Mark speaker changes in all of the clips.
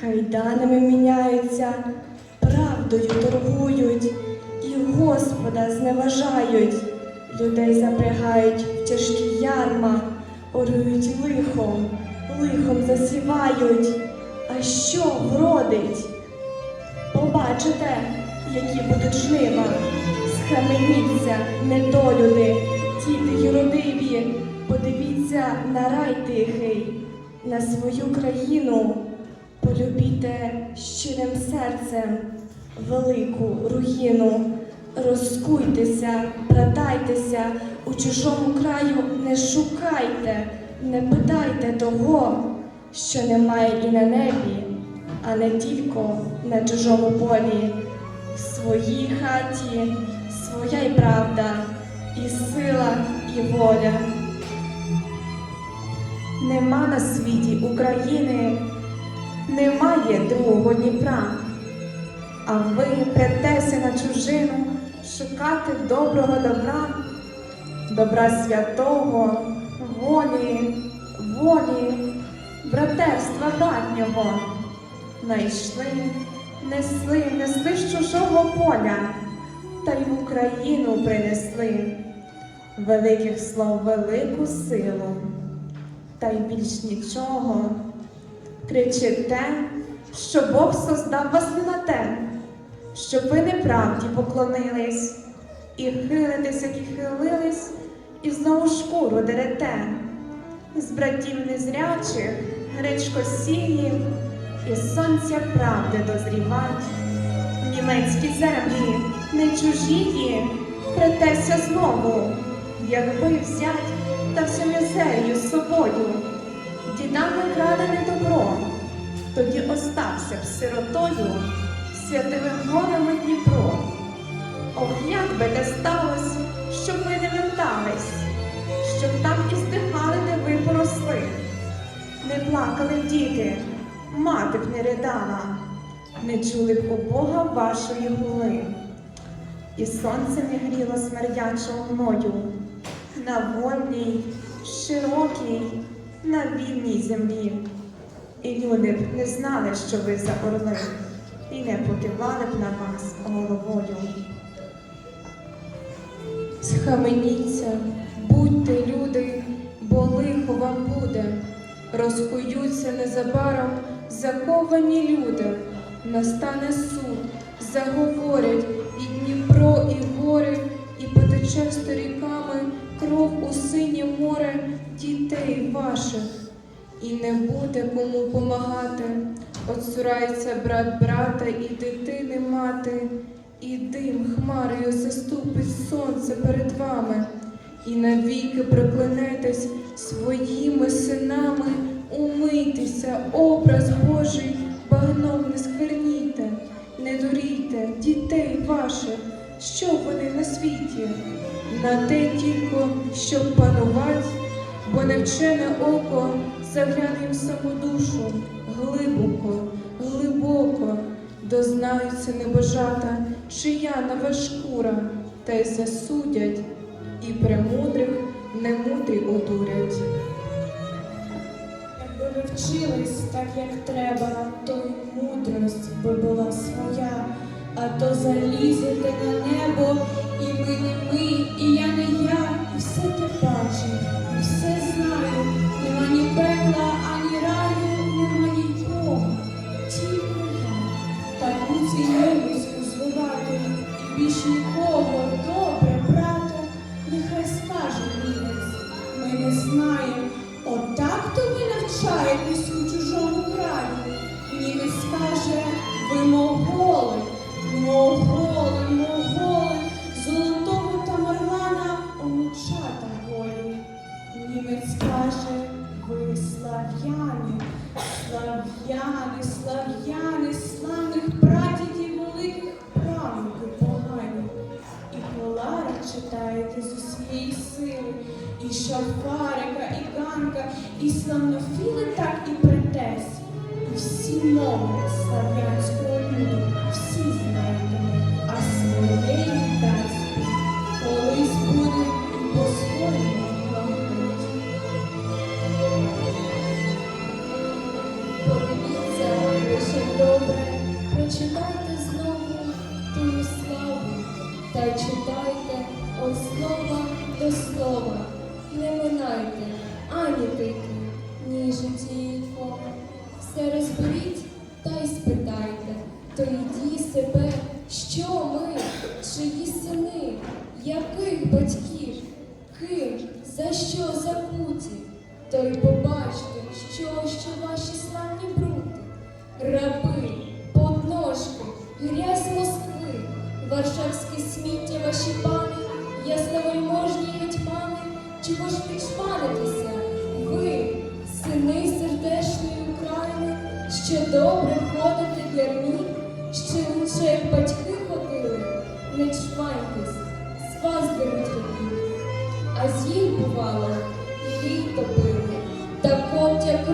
Speaker 1: кайданами міняються, правдою торгують, і Господа зневажають, людей запрягають в тяжкі ярма, орують лихом, лихом засівають. А що вродить? Побачите, які будуть жнива, схаменіться, недолюди, діти юродиві, подивіться на рай тихий, на свою країну, полюбіте щирим серцем велику руїну. Розкуйтеся, братайтеся, у чужому краю не шукайте, не питайте того, що немає і на небі, а не тільки на чужому полі. В своїй хаті своя й правда, і сила, і воля.
Speaker 2: Нема на світі України, немає другого Дніпра. А ви претеся на чужину шукати доброго добра, добра святого, волі, волі, братерства братнього. Найшли, несли, несли з чужого поля, та й в Україну принесли великих слов велику силу та й більш нічого. Кричите, що Бог создав вас не на те, щоб ви неправді поклонились, і хилитесь, як і хилились, і знову шкуру дерете. З братів незрячих гречко сіїв, і сонця правди дозрівать. Німецькі землі, не чужії, претеся знову, якби взять та всю мізерію собою, дідами крадене добро, тоді остався б сиротою святими горами Дніпро. Ох, як би те сталось, щоб ви не вертались, щоб там і здихали, де ви поросли. Не плакали діти, мати б не ридала, не чули б у Бога вашої гули. І сонце не гріло смердячого гною на вольній, широкій, на вільній землі. І люди б не знали, що ви за орли, і не покивали б на вас головою.
Speaker 3: Схаменіться, будьте люди, бо лихо вам буде. Розкуються незабаром заковані люди. Настане суд, заговорять і Дніпро, і гори, і потече сторіками кров у синє море дітей ваших. І не буде кому помагати. Отсурається брат брата і дитини мати, і дим хмарою заступить сонце перед вами, і навіки проклянетесь своїми синами, умийтеся, образ Божий, багном не скверніте, не дурійте дітей ваших, що вони на світі, на те тільки, щоб панувати, бо невчене око загляне їм саму душу глибоко, глибоко. Дознаються небожата, чия нова шкура, та й засудять, і премудрих немудрі одурять.
Speaker 4: Якби ви вчились так, як треба, то й мудрость би була своя, а то залізете на небо, і ми не ми, і я не я, і все те бачу, і все знаю. Нема ні пекла, ані раю, немає й Бога, тільки я. Таку цінливість звивати, і більш нікого, добре, брате, нехай скаже німець, ми не знаємо. Отак то ви навчаєтесь у чужому краї. Німець каже,
Speaker 5: і ганка, і славнофіли, так і претес. Всі мови слав'янського люду, всі знаєте, а своєї дасть колись буде і по-своєму говорить.
Speaker 1: Подивіться добре, прочитайте знову тую славу, та читайте от слова до слова. Не минайте ані тики, ні життєйко. Все розберіть та й спитайте, то йді себе, що ми, чиї сини, яких батьків,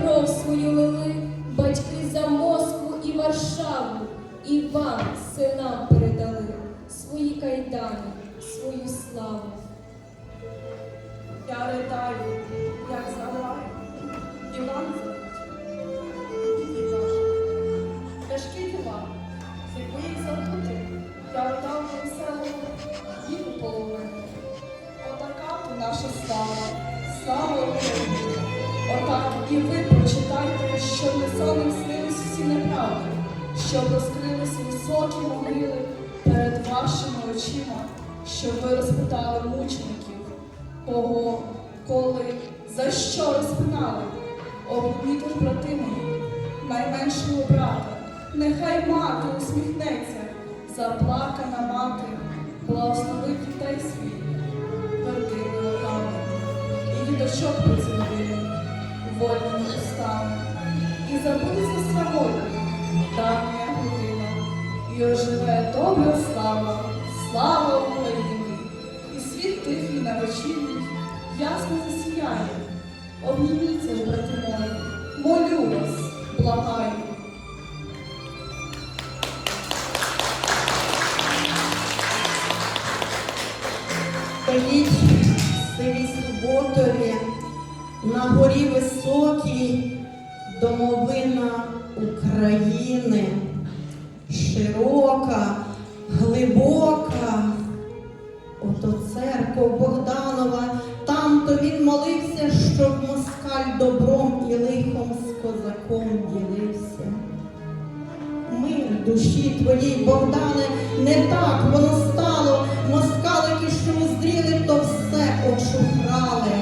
Speaker 1: кров свою лили, батьки за Москву і Варшаву, і вам, синам, передали свої кайдани, свою славу.
Speaker 5: Я ридаю, як заграю, Іван перед вашими очима, щоб ви розпитали мучеників, кого, коли, за що розпинали. Обніміть ж брати мої, найменшого брата, нехай мати усміхнеться, заплакана мати, благословить дітей своїх, твердими руками, і діточок поцілує, вольними устами, і забудеться срамою, давня година, і оживе добра слава, слава Україні, і світ тихий на вечірній ясно засіяє. Обніміться ж, брати мої, молю вас, благаю.
Speaker 6: Стоїть в селі на горі високій домовина України, широка, молився, щоб москаль добром і лихом з козаком ділився. Мир душі твоїй, Богдане, не так воно стало. Москалики, що уздріли, то все очухрали.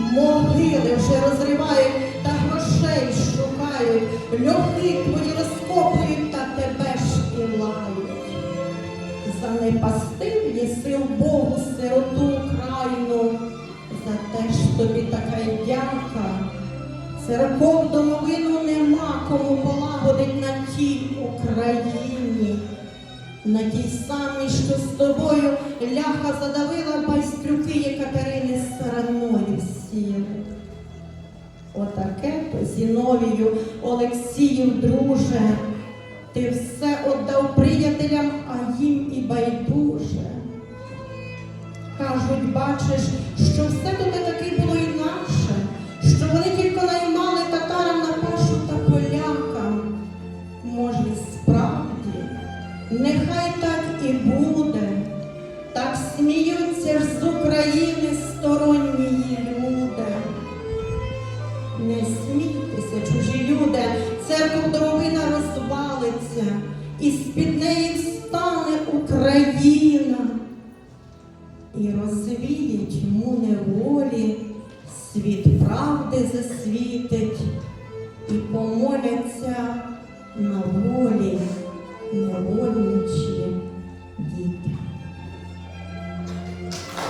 Speaker 6: Могили вже розривають та грошей шукають. Льохи твої розкопують та тебе ж і лають. Занепастив єси в Богу Церков домовину нема кому полагодить на тій Україні, на тій самій, що з тобою ляха задавила байстрюки Єкатерини сараною сіли. Отаке то Зіновію, Олексіїв, друже, ти все отдав приятелям, а їм і байдуже. Кажуть, бачиш, що все тут таки було інакше, вони тільки наймали татарам на пашу та полякам. Може, справді, нехай так і буде, так сміються ж з України сторонні люди. Не смійтеся, чужі люди, церква домовина розвалиться, світи